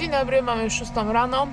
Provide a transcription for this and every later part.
Dzień dobry, mamy już 6 rano.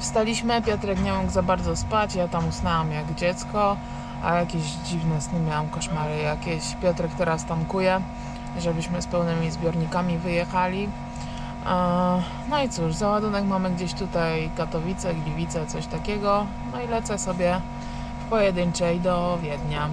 Wstaliśmy, Piotrek nie mógł za bardzo spać, ja tam usnęłam jak dziecko, a jakieś dziwne sny miałam, koszmary jakieś. Piotrek teraz tankuje, żebyśmy z pełnymi zbiornikami wyjechali. E, No i cóż, załadunek mamy gdzieś tutaj Katowice, Gliwice, coś takiego. No i lecę sobie w pojedynczej do Wiednia.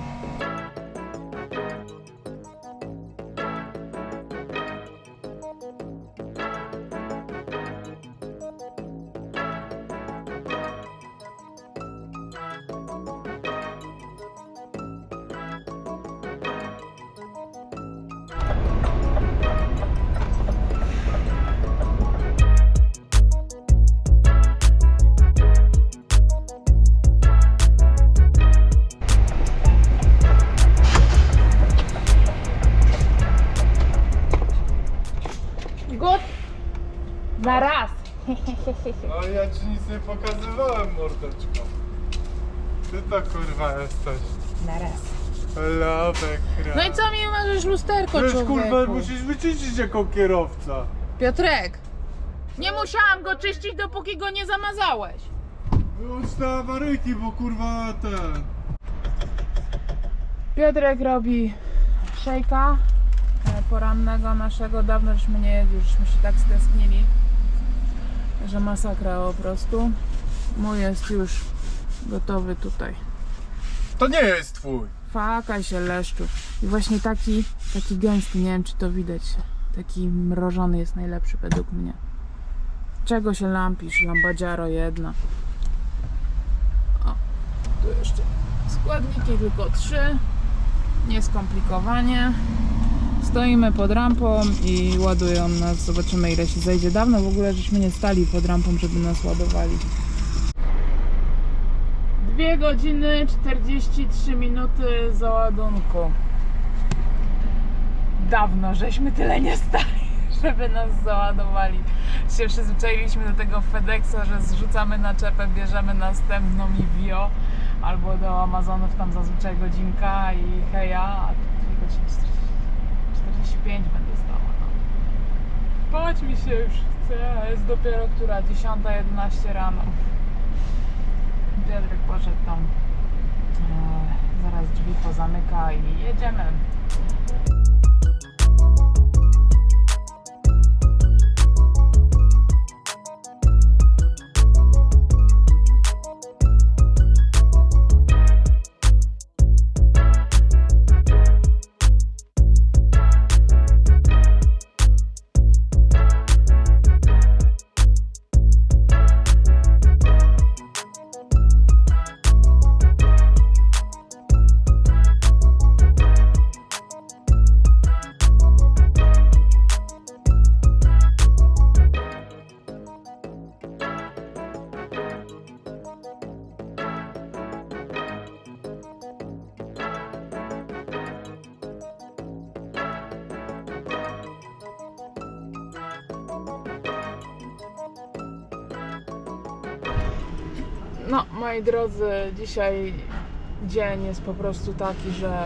Na raz! Ale ja ci nic nie pokazywałem, mordeczko. Ty to kurwa jesteś. Na raz. Lawek, No i co mi marzysz lusterko, Wiesz, człowieku? kurwa, musisz wyczyścić jako kierowca. Piotrek! Nie musiałam go czyścić, dopóki go nie zamazałeś. Wyłącz te awaryjki, bo kurwa ten... Piotrek robi szejka e, porannego naszego. Dawno żeśmy nie jedli, żeśmy się tak stęsknili, że masakra po prostu. Mój jest już gotowy tutaj. To nie jest twój. Fakaj się leszczu. I właśnie taki, taki gęsty, nie wiem czy to widać. Taki mrożony jest najlepszy według mnie. Czego się lampisz? Lambadziaro jedna. O, tu jeszcze składniki tylko trzy. Nieskomplikowanie. Stoimy pod rampą i ładują nas. Zobaczymy ile się zejdzie. Dawno w ogóle żeśmy nie stali pod rampą, żeby nas ładowali. 2 godziny 43 minuty załadunku. Dawno żeśmy tyle nie stali, żeby nas załadowali. Się przyzwyczailiśmy do tego FedExa, że zrzucamy naczepę, bierzemy następną i wio. Albo do Amazonów tam zazwyczaj godzinka i heja, a tu 2 godziny 40, 45 będę stała. No. Mi się już chce, a jest dopiero która 10.11 rano. Piotrek poszedł tam, e, zaraz drzwi pozamyka i jedziemy. No, moi drodzy, dzisiaj dzień jest po prostu taki, że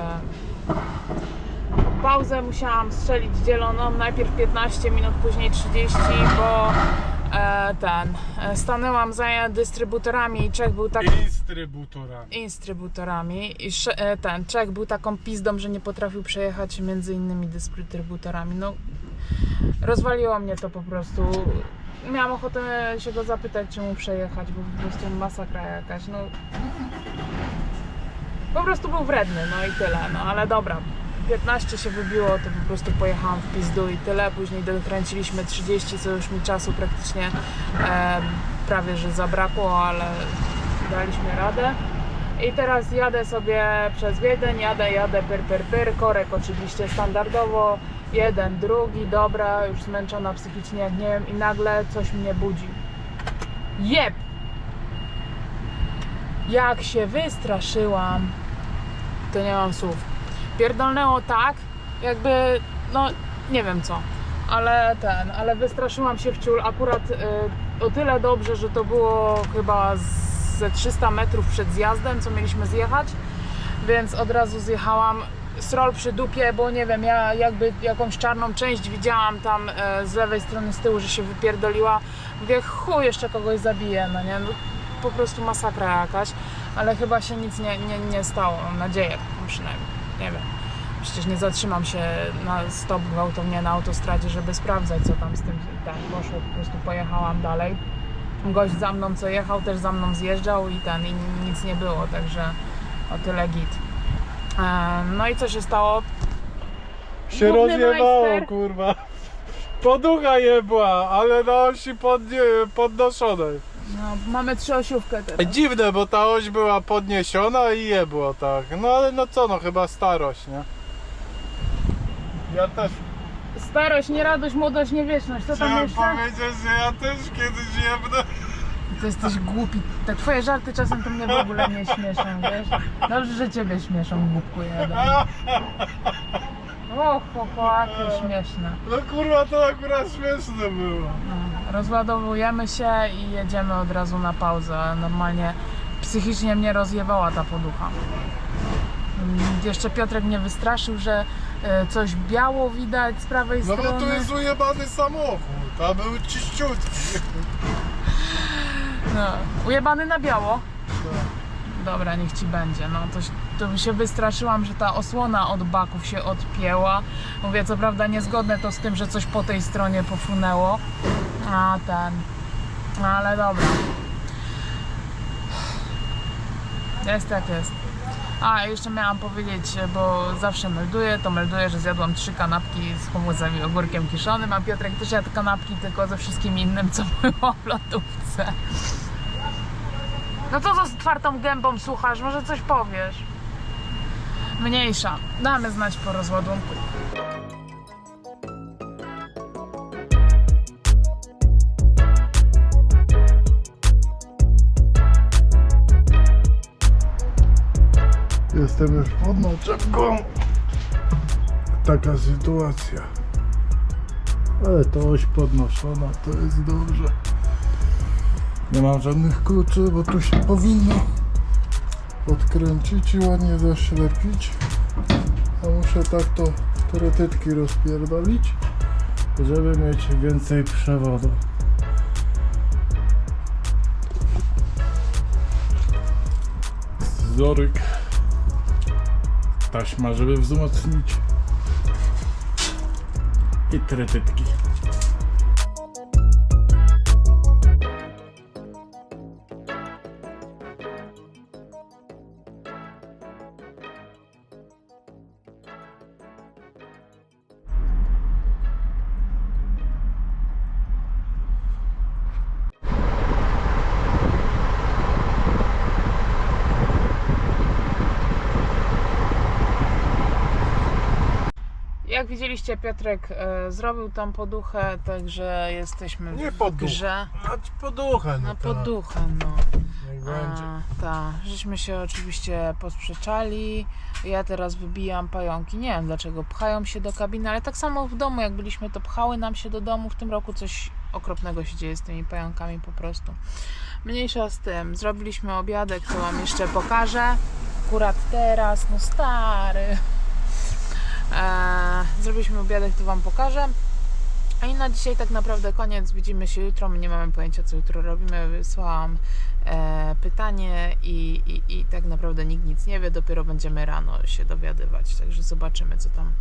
pauzę musiałam strzelić dzieloną. Najpierw 15 minut, później 30, bo e, ten. E, stanęłam za dystrybutorami i Czech był tak Instrybutorami. instrybutorami i e, ten Czech był taką pizdą, że nie potrafił przejechać między innymi dystrybutorami. No, rozwaliło mnie to po prostu. Miałam ochotę się go zapytać, czy mu przejechać, bo po prostu masakra jakaś. No, po prostu był wredny, no i tyle. No ale dobra. 15 się wybiło, to po prostu pojechałam w pizdu i tyle. Później dokręciliśmy 30, co już mi czasu praktycznie e, prawie że zabrakło, ale daliśmy radę. I teraz jadę sobie przez Wiedeń, jadę, jadę, pyr, pyr, pyr, korek oczywiście standardowo, jeden, drugi, dobra, już zmęczona psychicznie, jak nie wiem, i nagle coś mnie budzi. Jeb! Jak się wystraszyłam, to nie mam słów. Pierdolnęło tak, jakby, no, nie wiem co, ale ten, ale wystraszyłam się w ciul akurat y, o tyle dobrze, że to było chyba ze 300 metrów przed zjazdem, co mieliśmy zjechać, więc od razu zjechałam srol przy dupie, bo nie wiem, ja jakby jakąś czarną część widziałam tam e, z lewej strony z tyłu, że się wypierdoliła. Mówię, chuj, jeszcze kogoś zabiję, no nie, no, po prostu masakra jakaś, ale chyba się nic nie, nie, nie stało, mam nadzieję, przynajmniej, nie wiem. Przecież nie zatrzymam się na stop gwałtownie na autostradzie, żeby sprawdzać, co tam z tym tak poszło. Po prostu pojechałam dalej. Gość za mną, co jechał, też za mną zjeżdżał i ten, i nic nie było, także o tyle git. No i co się stało? Się Główny rozjebało, majster. kurwa. Poducha jebła, ale na osi podnie, podnoszonej. No, mamy trzyosiówkę teraz. Dziwne, bo ta oś była podniesiona i jebło tak. No ale no co, no chyba starość, nie? Ja też Starość, nie radość, młodość, nie wieczność. Co tam chciałem jeszcze? powiedzieć, że ja też kiedyś jebnę. Ty jesteś głupi. Te twoje żarty czasem to mnie w ogóle nie śmieszą, wiesz? Dobrze, że ciebie śmieszą, głupku jeden. O, chłopakie śmieszne. No kurwa, to akurat śmieszne było. No, rozładowujemy się i jedziemy od razu na pauzę. Normalnie psychicznie mnie rozjewała ta poducha. Mm, Jeszcze Piotrek mnie wystraszył, że e, coś biało widać z prawej No bo strony. tu jest ujebany samochód, a był czyściutki. No, ujebany na biało. Dobra, niech ci będzie. No to, to się wystraszyłam, że ta osłona od baków się odpięła. Mówię, co prawda niezgodne to z tym, że coś po tej stronie pofunęło. A ten. Ale dobra. Jest jak jest. A, jeszcze miałam powiedzieć, bo zawsze melduję, to melduję, że zjadłam trzy kanapki z humusem i ogórkiem kiszonym, a Piotrek też jadł kanapki tylko ze wszystkim innym, co było w lodówce. No co to z otwartą gębą słuchasz? Może coś powiesz? Mniejsza. Damy znać po rozładunku. Jestem już pod naczepką. Taka sytuacja. Ale to oś podnoszona, to jest dobrze. Nie mam żadnych kluczy, bo tu się powinno odkręcić i ładnie zaślepić. A muszę tak to teoretyki rozpierdolić, żeby mieć więcej przewodu. Scyzoryk taśma, żeby wzmocnić i tretytki. Jak widzieliście, Piotrek e, zrobił tam poduchę, także jesteśmy Nie w grze. Dać poduchę, Na poduchę, no. Będzie. Tak, żeśmy się oczywiście posprzeczali. Ja teraz wybijam pająki. Nie wiem dlaczego. Pchają się do kabiny, ale tak samo w domu, jak byliśmy, to pchały nam się do domu. W tym roku coś okropnego się dzieje z tymi pająkami po prostu. Mniejsza z tym. Zrobiliśmy obiadek, to Wam jeszcze pokażę. Akurat teraz, no stary. Eee, zrobiliśmy obiadek, to Wam pokażę. A i na dzisiaj tak naprawdę koniec. Widzimy się jutro. My nie mamy pojęcia, co jutro robimy. Wysłałam e, pytanie i, i, i tak naprawdę nikt nic nie wie. Dopiero będziemy rano się dowiadywać. Także zobaczymy, co tam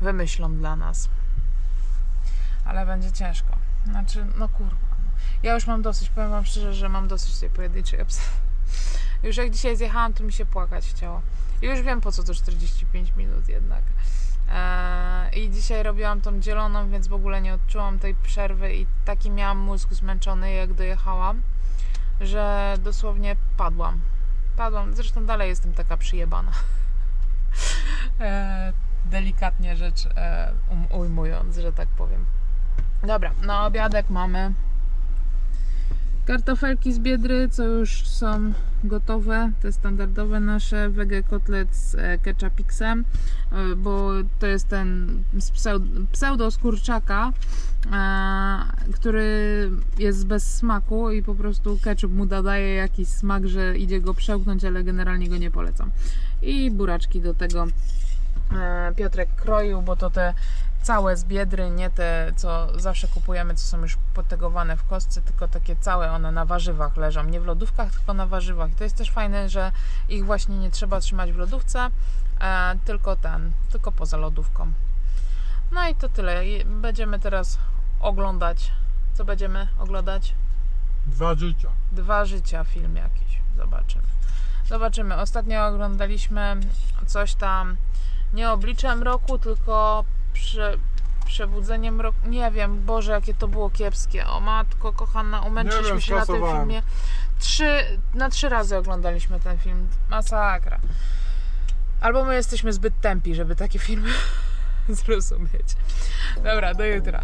wymyślą dla nas. Ale będzie ciężko. Znaczy, no kurwa. Ja już mam dosyć. Powiem Wam szczerze, że mam dosyć tej pojedynczej obs- Już jak dzisiaj zjechałam, to mi się płakać chciało. Już wiem, po co to 45 minut jednak. Eee, I dzisiaj robiłam tą dzieloną, więc w ogóle nie odczułam tej przerwy i taki miałam mózg zmęczony, jak dojechałam, że dosłownie padłam. Padłam. Zresztą dalej jestem taka przyjebana. Eee, delikatnie rzecz e, um, ujmując, że tak powiem. Dobra, na obiadek mamy kartofelki z biedry, co już są gotowe, te standardowe nasze wege kotlet z e, ketchupixem, e, bo to jest ten pseudo, pseudo z kurczaka, e, który jest bez smaku i po prostu ketchup mu dodaje jakiś smak, że idzie go przełknąć, ale generalnie go nie polecam. I buraczki do tego Piotrek kroił, bo to te całe z biedry, nie te, co zawsze kupujemy, co są już potegowane w kostce, tylko takie całe one na warzywach leżą. Nie w lodówkach, tylko na warzywach. I to jest też fajne, że ich właśnie nie trzeba trzymać w lodówce, e, tylko ten, tylko poza lodówką. No i to tyle. Będziemy teraz oglądać. Co będziemy oglądać? Dwa życia. Dwa życia film jakiś. Zobaczymy. Zobaczymy. Ostatnio oglądaliśmy coś tam nie obliczem roku, tylko prze, przebudzeniem roku. Nie wiem, Boże, jakie to było kiepskie. O matko, kochana, umęczyliśmy wiem, się na tym skasowałem. filmie. Trzy, na trzy razy oglądaliśmy ten film. Masakra. Albo my jesteśmy zbyt tępi, żeby takie filmy zrozumieć. Dobra, do jutra.